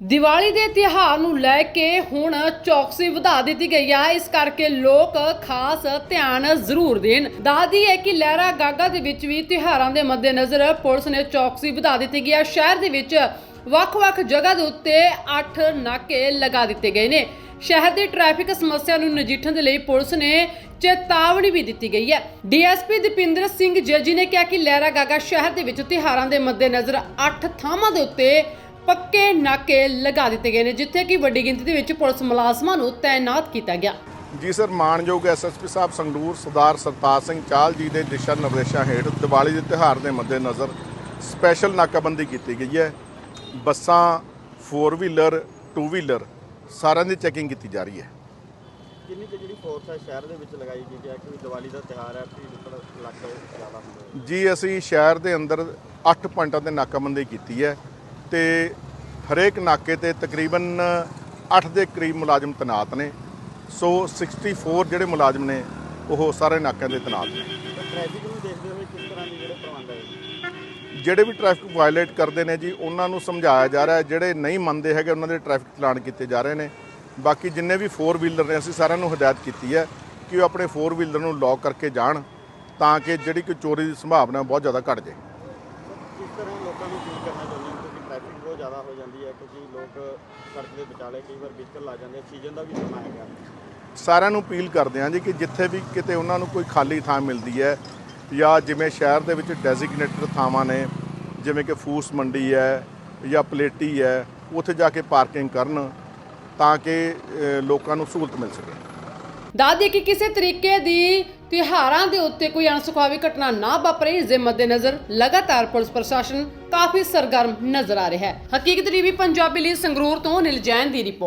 ਦੀਵਾਲੀ ਦੇ ਤਿਉਹਾਰ ਨੂੰ ਲੈ ਕੇ ਹੁਣ ਚੌਕਸੀ ਵਧਾ ਦਿੱਤੀ ਗਈ ਹੈ ਇਸ ਕਰਕੇ ਲੋਕ ਖਾਸ ਧਿਆਨ ਜ਼ਰੂਰ ਦੇਣ। ਦੱਸਦੀ ਹੈ ਕਿ ਲਹਿਰਾ ਗਾਗਾ ਦੇ ਵਿੱਚ ਵੀ ਤਿਉਹਾਰਾਂ ਦੇ ਮੱਦੇਨਜ਼ਰ ਪੁਲਿਸ ਨੇ ਚੌਕਸੀ ਵਧਾ ਦਿੱਤੀ ਗਈ ਹੈ ਸ਼ਹਿਰ ਦੇ ਵਿੱਚ ਵੱਖ-ਵੱਖ ਜਗ੍ਹਾ ਦੇ ਉੱਤੇ 8 ਨਾਕੇ ਲਗਾ ਦਿੱਤੇ ਗਏ ਨੇ। ਸ਼ਹਿਰ ਦੀ ਟ੍ਰੈਫਿਕ ਸਮੱਸਿਆ ਨੂੰ ਨਜਿੱਠਣ ਦੇ ਲਈ ਪੁਲਿਸ ਨੇ ਚੇਤਾਵਨੀ ਵੀ ਦਿੱਤੀ ਗਈ ਹੈ ਡੀਐਸਪੀ ਦੀਪਿੰਦਰ ਸਿੰਘ ਜੱਜੀ ਨੇ ਕਿਹਾ ਕਿ ਲਹਿਰਾ ਗਾਗਾ ਸ਼ਹਿਰ ਦੇ ਵਿੱਚ ਤਿਉਹਾਰਾਂ ਦੇ ਮੱਦੇਨਜ਼ਰ 8 ਥਾਵਾਂ ਦੇ ਉੱਤੇ ਪੱਕੇ ਨਾਕੇ ਲਗਾ ਦਿੱਤੇ ਗਏ ਨੇ ਜਿੱਥੇ ਕਿ ਵੱਡੀ ਗਿਣਤੀ ਦੇ ਵਿੱਚ ਪੁਲਿਸ ਮੁਲਾਜ਼ਮਾਂ ਨੂੰ ਤਾਇਨਾਤ ਕੀਤਾ ਗਿਆ। ਜੀ ਸਰ ਮਾਨਯੋਗ ਐਸਐਸਪੀ ਸਾਹਿਬ ਸੰਗਰੂਰ ਸਰਦਾਰ ਸਰਤਾਜ ਸਿੰਘ ਚਾਲ ਜੀ ਦੇ ਦਿਸ਼ਾ ਨਿਰਦੇਸ਼ਾਂ ਹੇਠ ਦੀਵਾਲੀ ਦੇ ਤਿਉਹਾਰ ਦੇ ਮੱਦੇਨਜ਼ਰ ਸਪੈਸ਼ਲ ਨਾਕਾਬੰਦੀ ਕੀਤੀ ਗਈ ਹੈ। ਬੱਸਾਂ 4 ਵੀਲਰ 2 ਵੀਲਰ ਸਾਰਿਆਂ ਦੀ ਚੈਕਿੰਗ ਕੀਤੀ ਜਾ ਰਹੀ ਹੈ। ਕਿੰਨੀ ਕੁ ਜਿਹੜੀ ਫੋਰਸ ਹੈ ਸ਼ਹਿਰ ਦੇ ਵਿੱਚ ਲਗਾਈ ਗਈ ਹੈ ਕਿ ਦੀਵਾਲੀ ਦਾ ਤਿਉਹਾਰ ਹੈ ਭੀੜ ਉੱਪਰ ਇਲਾਕੇ ਜ਼ਿਆਦਾ ਹੁੰਦਾ ਜੀ ਅਸੀਂ ਸ਼ਹਿਰ ਦੇ ਅੰਦਰ 8 ਪੁਆਇੰਟਾਂ ਤੇ ਨਾਕਾਬੰਦੀ ਕੀਤੀ ਹੈ। ਤੇ ਹਰੇਕ ਨਾਕੇ ਤੇ ਤਕਰੀਬਨ 8 ਦੇ ਕਰੀਬ ਮੁਲਾਜ਼ਮ ਤੈਨਾਤ ਨੇ। ਸੋ 64 ਜਿਹੜੇ ਮੁਲਾਜ਼ਮ ਨੇ ਉਹ ਸਾਰੇ ਨਾਕਿਆਂ ਦੇ ਤੈਨਾਤ ਨੇ। ਤਾਂ ਟ੍ਰੈਫਿਕ ਨੂੰ ਦੇਖਦੇ ਹੋਏ ਕਿਸ ਤਰ੍ਹਾਂ ਦੀ ਜਿਹੜੇ ਪ੍ਰਬੰਧ ਹੈ? ਜਿਹੜੇ ਵੀ ਟ੍ਰੈਫਿਕ ਵਾਇਲੇਟ ਕਰਦੇ ਨੇ ਜੀ ਉਹਨਾਂ ਨੂੰ ਸਮਝਾਇਆ ਜਾ ਰਿਹਾ ਹੈ। ਜਿਹੜੇ ਨਹੀਂ ਮੰਨਦੇ ਹੈਗੇ ਉਹਨਾਂ ਦੇ ਟ੍ਰੈਫਿਕ ਚਲਾਨ ਕੀਤੇ ਜਾ ਰਹੇ ਨੇ। ਬਾਕੀ ਜਿੰਨੇ ਵੀ 4 ਵੀਲਰ ਨੇ ਅਸੀਂ ਸਾਰਿਆਂ ਨੂੰ ਹਦਾਇਤ ਕੀਤੀ ਹੈ ਕਿ ਉਹ ਆਪਣੇ 4 ਵੀਲਰ ਨੂੰ ਲੌਕ ਕਰਕੇ ਜਾਣ ਤਾਂ ਕਿ ਜਿਹੜੀ ਕਿ ਚੋਰੀ ਦੀ ਸੰਭਾਵਨਾ ਬਹੁਤ ਜ਼ਿਆਦਾ ਘਟ ਜਾਏ। ਕਿਸ ਤਰ੍ਹਾਂ ਲੋਕਾਂ ਨੂੰ ਫੀਲ ਕਰਨਾ ਚਾਹੁੰਦੇ ਹੋ ਕਿਉਂਕਿ ਟ੍ਰੈਫਿਕ ਬਹੁਤ ਜ਼ਿਆਦਾ ਹੋ ਜਾਂਦੀ ਹੈ ਕਿਉਂਕਿ ਲੋਕ ਸੜਕ ਦੇ ਵਿਚਾਲੇ ਕਈ ਵਾਰ ਵਹੀਕਲ ਲਾ ਜਾਂਦੇ ਸੀਜ਼ਨ ਦਾ ਵੀ ਸਮਾਂ ਹੈਗਾ। ਸਾਰਿਆਂ ਨੂੰ ਅਪੀਲ ਕਰਦੇ ਹਾਂ ਜੀ ਕਿ ਜਿੱਥੇ ਵੀ ਕਿਤੇ ਉਹਨਾਂ ਨੂੰ ਕੋਈ ਖਾਲੀ ਥਾਂ ਮਿਲਦੀ ਹੈ ਜਾਂ ਜਿਵੇਂ ਸ਼ਹਿਰ ਦੇ ਵਿੱਚ ਡੈਜ਼ਿਗਨੇਟਡ ਥਾਵਾਂ ਨੇ, ਜਿਵੇਂ ਕਿ ਫੂਸ ਮੰਡੀ ਹੈ ਜਾਂ ਪਲੇਟੀ ਹੈ, ਉੱਥੇ ਜਾ ਕੇ ਪਾਰਕਿੰਗ ਕਰਨ ਤਾਂ ਕਿ ਲੋਕਾਂ ਨੂੰ ਸਹੂਲਤ ਮਿਲ ਸਕੇ। ਦੱਸਦੀ ਕਿ ਕਿਸੇ ਤਰੀਕੇ ਦੀ ਤਿਉਹਾਰਾਂ ਦੇ ਉੱਤੇ ਕੋਈ ਅਣਸੁਖਾਵੀ ਘਟਨਾ ਨਾ ਵਾਪਰੇ ਇਸ ਦੇ ਮੱਦੇਨਜ਼ਰ ਲਗਾਤਾਰ ਪੁਲਿਸ ਪ੍ਰਸ਼ਾਸਨ ਕਾਫੀ ਸਰਗਰਮ ਨਜ਼ਰ ਆ ਰਿਹਾ ਹੈ। ਹਕੀਕਤ ਟੀਵੀ, ਪੰਜਾਬੀ ਲਈ ਸੰਗਰੂਰ ਤੋਂ ਨਿਲ ਜੈਨ ਦੀ ਰਿਪੋਰਟ।